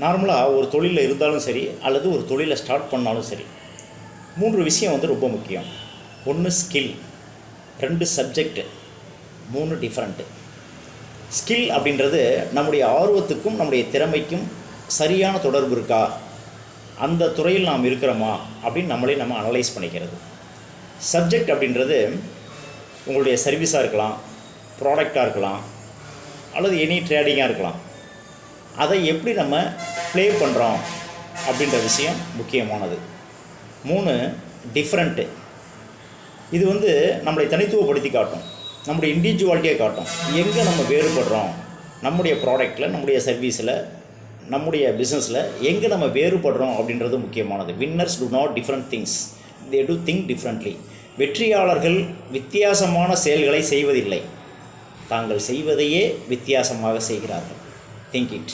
நார்மலாக ஒரு தொழிலில் இருந்தாலும் சரி அல்லது ஒரு தொழிலை ஸ்டார்ட் பண்ணாலும் சரி மூன்று விஷயம் வந்து ரொம்ப முக்கியம். ஒன்று ஸ்கில் ரெண்டு சப்ஜெக்ட் மூணு டிஃப்ரெண்ட்டு ஸ்கில் அப்படின்றது நம்முடைய ஆர்வத்துக்கும் நம்முடைய திறமைக்கும் சரியான தொடர்பு இருக்கா? அந்த துறையில் நாம் இருக்கிறோமா? அப்படின்னு நம்மளே நம்ம அனலைஸ் பண்ணிக்கிறது. சப்ஜெக்ட் அப்படின்றது உங்களுடைய சர்வீஸாக இருக்கலாம் ப்ராடக்டாக இருக்கலாம் அல்லது எனி ட்ரேடிங்காக இருக்கலாம். அதை எப்படி நம்ம ப்ளே பண்ணுறோம் அப்படின்ற விஷயம் முக்கியமானது. மூணு டிஃப்ரெண்ட்டு இது வந்து நம்மளை தனித்துவப்படுத்தி காட்டும். நம்முடைய இண்டிவிஜுவாலிட்டியை காட்டும். எங்கே நம்ம வேறுபடுறோம்? நம்முடைய ப்ராடக்ட்டில் நம்முடைய சர்வீஸில் நம்முடைய பிஸ்னஸில் எங்கே நம்ம வேறுபடுறோம் அப்படின்றது முக்கியமானது. Winners do not different things they do think differently வெற்றியாளர்கள் வித்தியாசமான செயல்களை செய்வதில்லை. தாங்கள் செய்வதையே வித்தியாசமாக செய்கிறார்கள். Think it